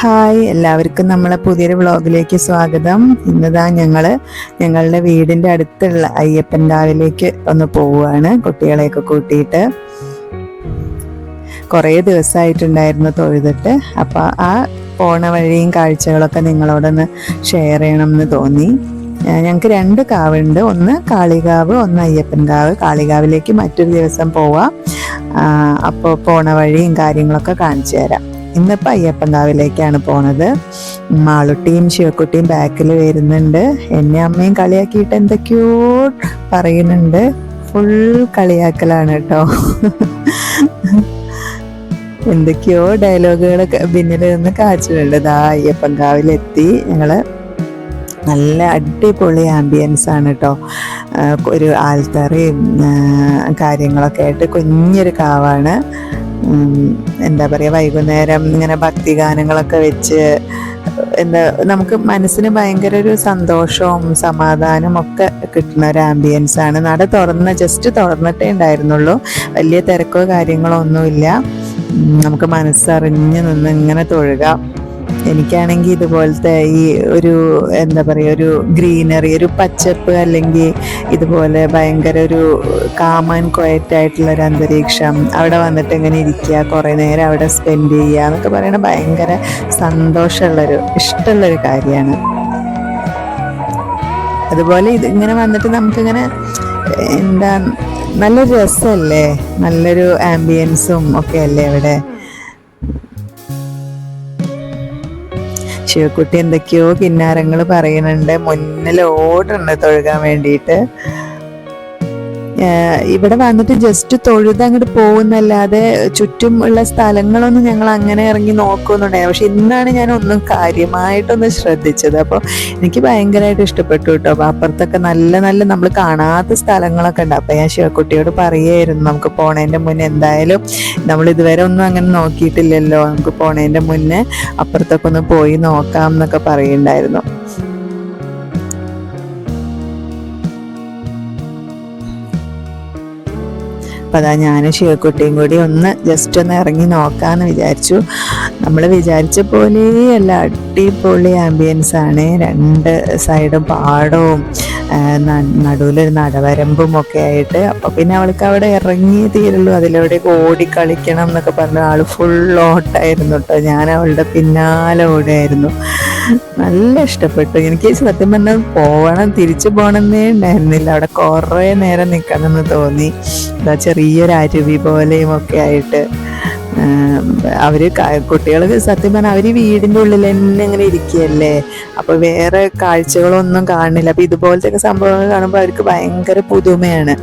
Hi എല്ലാവർക്കും നമ്മളെ പുതിയൊരു വ്ളോഗിലേക്ക് സ്വാഗതം. ഇന്നതാ ഞങ്ങൾ ഞങ്ങളുടെ വീടിന്റെ അടുത്തുള്ള അയ്യപ്പൻ രാവിലേക്ക് ഒന്ന് പോവുകയാണ് കുട്ടികളെയൊക്കെ കൂട്ടിയിട്ട്. കുറേ ദിവസമായിട്ടുണ്ടായിരുന്നു തൊഴുതിട്ട് അപ്പോൾ ആ പോണ വഴിയും കാഴ്ചകളൊക്കെ നിങ്ങളോടൊന്ന് ഷെയർ ചെയ്യണം എന്ന് തോന്നി ഞങ്ങൾക്ക് രണ്ട് കാവുണ്ട് ഒന്ന് കാളികാവ് ഒന്ന് അയ്യപ്പൻ കാവ്. കാളികാവിലേക്ക് മറ്റൊരു ദിവസം പോവാം. അപ്പോൾ പോണ വഴിയും കാര്യങ്ങളൊക്കെ കാണിച്ചു തരാം. ഇന്നിപ്പോൾ അയ്യപ്പൻകാവിലേക്കാണ് പോണത്. മാളുട്ടിയും ശിവക്കുട്ടിയും ബാക്കിൽ വരുന്നുണ്ട്. എന്നെ അമ്മയും കളിയാക്കിയിട്ട് എന്തൊക്കെയോ പറയുന്നുണ്ട്. ഫുൾ കളിയാക്കലാണ് കേട്ടോ. എന്തൊക്കെയോ ഡയലോഗുകളൊക്കെ പിന്നിൽ നിന്ന് കാച്ചുണ്ട് ഇതാ അയ്യപ്പൻകാവിലെത്തി ഞങ്ങൾ നല്ല അടിപൊളി ആംബിയൻസ് ആണ് കേട്ടോ. ഒരു ആൽത്തറയും കാര്യങ്ങളൊക്കെ ആയിട്ട് കുഞ്ഞൊരു കാവാണ്. എന്താ പറയുക വൈകുന്നേരം ഇങ്ങനെ ഭക്തി ഗാനങ്ങളൊക്കെ വെച്ച് എന്താ നമുക്ക് മനസ്സിന് ഭയങ്കര ഒരു സന്തോഷവും സമാധാനവും ഒക്കെ കിട്ടുന്ന ഒരു ആംബിയൻസ് ആണ്. നട തുറന്ന് ജസ്റ്റ് തുറന്നിട്ടേ ഉണ്ടായിരുന്നുള്ളൂ. വലിയ തിരക്കോ കാര്യങ്ങളോ ഒന്നുമില്ല. നമുക്ക് മനസ്സറിഞ്ഞ് നിന്ന് ഇങ്ങനെ തൊഴുക. എനിക്കാണെങ്കിൽ ഇതുപോലത്തെ ഈ ഒരു എന്താ പറയുക ഒരു ഗ്രീനറി ഒരു പച്ചപ്പ് അല്ലെങ്കിൽ ഇതുപോലെ ഭയങ്കര ഒരു കാമൻ ക്വയറ്റ് ആയിട്ടുള്ള ഒരു അന്തരീക്ഷം അവിടെ വന്നിട്ട് എങ്ങനെ ഇരിക്കുക കുറേ നേരം അവിടെ സ്പെൻഡ് ചെയ്യുക എന്നൊക്കെ പറയുന്നത് ഭയങ്കര സന്തോഷമുള്ളൊരു ഇഷ്ടമുള്ളൊരു കാര്യമാണ്. അതുപോലെ ഇത് ഇങ്ങനെ വന്നിട്ട് നമുക്കിങ്ങനെ എന്താ നല്ലൊരു രസമല്ലേ? നല്ലൊരു ആംബിയൻസും ഒക്കെ അല്ലേ അവിടെ? ശിവക്കുട്ടി എന്തൊക്കെയോ കിന്നാരങ്ങൾ പറയുന്നുണ്ട് മുന്നിൽ ഓടുന്നുണ്ട് തൊഴുകാൻ വേണ്ടിയിട്ട്. ഇവിടെ വന്നിട്ട് ജസ്റ്റ് തൊഴുത് അങ്ങോട്ട് പോകുന്നല്ലാതെ ചുറ്റും ഉള്ള സ്ഥലങ്ങളൊന്നും ഞങ്ങൾ അങ്ങനെ ഇറങ്ങി നോക്കുന്നുണ്ടായി പക്ഷെ ഇന്നാണ് ഞാൻ ഒന്നും കാര്യമായിട്ടൊന്ന് ശ്രദ്ധിച്ചത്. അപ്പോൾ എനിക്ക് ഭയങ്കരമായിട്ട് ഇഷ്ടപ്പെട്ടു കേട്ടോ അപ്പോൾ അപ്പുറത്തൊക്കെ നല്ല നല്ല നമ്മൾ കാണാത്ത സ്ഥലങ്ങളൊക്കെ ഉണ്ട്. അപ്പോൾ ഞാൻ ശിവക്കുട്ടിയോട് പറയുമായിരുന്നു നമുക്ക് പോണേന്റെ മുന്നേ എന്തായാലും നമ്മൾ ഇതുവരെ ഒന്നും അങ്ങനെ നോക്കിയിട്ടില്ലല്ലോ. നമുക്ക് പോണേന്റെ മുന്നേ അപ്പുറത്തൊക്കെ ഒന്ന് പോയി നോക്കാം എന്നൊക്കെ പറയുന്നുണ്ടായിരുന്നു. അപ്പം അതാ ഞാനും ശിവക്കുട്ടിയും കൂടി ഒന്ന് ജസ്റ്റ് ഒന്ന് ഇറങ്ങി നോക്കാമെന്ന് വിചാരിച്ചു. നമ്മൾ വിചാരിച്ച പോലെയല്ല അടിപൊളി ആംബിയൻസ് ആണ്. രണ്ട് സൈഡും പാടവും നടുവിലൊരു നടവരമ്പും ഒക്കെ ആയിട്ട്. അപ്പോൾ പിന്നെ അവൾക്ക് അവിടെ ഇറങ്ങി തീരുള്ളൂ. അതിലൂടെ ഓടി കളിക്കണം എന്നൊക്കെ പറഞ്ഞ ആൾ ഫുൾ ഓട്ടായിരുന്നു കേട്ടോ. ഞാൻ അവളുടെ പിന്നാലെ ഓടുകയായിരുന്നു നല്ല ഇഷ്ടപ്പെട്ടു. എനിക്ക് സത്യം പറഞ്ഞാൽ പോകണം തിരിച്ചു പോകണമെന്നേ ഉണ്ടായിരുന്നില്ല. അവിടെ കുറേ നേരം നിൽക്കണമെന്ന് തോന്നി. എന്താ ചെറിയൊരു അരുവി പോലെയും ഒക്കെ ആയിട്ട് അവർ കുട്ടികൾ സത്യം പറഞ്ഞാൽ അവർ വീടിന്റെ ഉള്ളിൽ തന്നെ ഇങ്ങനെ ഇരിക്കുകയല്ലേ? അപ്പോൾ വേറെ കാഴ്ചകളൊന്നും കാണില്ല അപ്പോൾ ഇതുപോലത്തെ സംഭവങ്ങൾ കാണുമ്പോൾ അവർക്ക് ഭയങ്കര പുതുമയാണ്.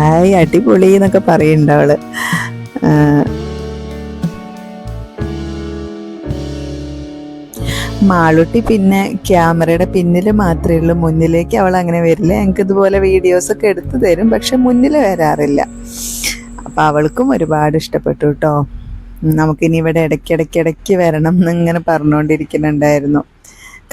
ഹായ് അടിപൊളി എന്നൊക്കെ പറയുന്നുണ്ട് മാളുട്ടി പിന്നെ ക്യാമറയുടെ പിന്നിൽ മാത്രമേ ഉള്ളൂ. മുന്നിലേക്ക് അവൾ അങ്ങനെ വരില്ല. എനിക്ക് ഇതുപോലെ വീഡിയോസ് ഒക്കെ എടുത്തു തരും പക്ഷെ മുന്നിൽ വരാറില്ല. അപ്പം അവൾക്കും ഒരുപാട് ഇഷ്ടപ്പെട്ടു കേട്ടോ നമുക്കിനി ഇവിടെ ഇടയ്ക്കിടയ്ക്കിടയ്ക്ക് വരണം എന്നിങ്ങനെ പറഞ്ഞുകൊണ്ടിരിക്കുന്നുണ്ടായിരുന്നു.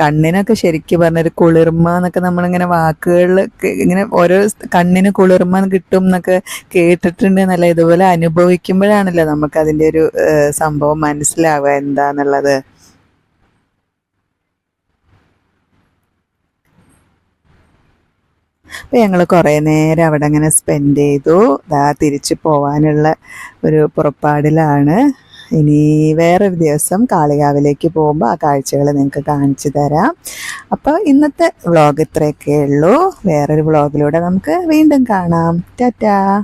കണ്ണിനൊക്കെ ശരിക്കും പറഞ്ഞൊരു കുളിർമ എന്നൊക്കെ നമ്മളിങ്ങനെ വാക്കുകളിൽ ഇങ്ങനെ ഓരോ കണ്ണിന് കുളിർമ കിട്ടും എന്നൊക്കെ കേട്ടിട്ടുണ്ട് എന്നല്ല ഇതുപോലെ അനുഭവിക്കുമ്പോഴാണല്ലോ നമുക്ക് അതിന്റെ ഒരു സംഭവം മനസ്സിലാവുക എന്താന്നുള്ളത്. അപ്പം ഞങ്ങൾ കുറേ നേരം അവിടെ അങ്ങനെ സ്പെൻഡ് ചെയ്തു. ദാ തിരിച്ചു പോവാനുള്ള ഒരു പുറപ്പാടിലാണ്. ഇനി വേറൊരു ദിവസം കാളികാവിലേക്ക് പോകുമ്പോൾ ആ കാഴ്ചകൾ നിങ്ങൾക്ക് കാണിച്ചു തരാം. അപ്പോൾ ഇന്നത്തെ വ്ളോഗ് ഇത്രയൊക്കെ ഉള്ളൂ. വേറൊരു വ്ളോഗിലൂടെ നമുക്ക് വീണ്ടും കാണാം. ടാറ്റാ.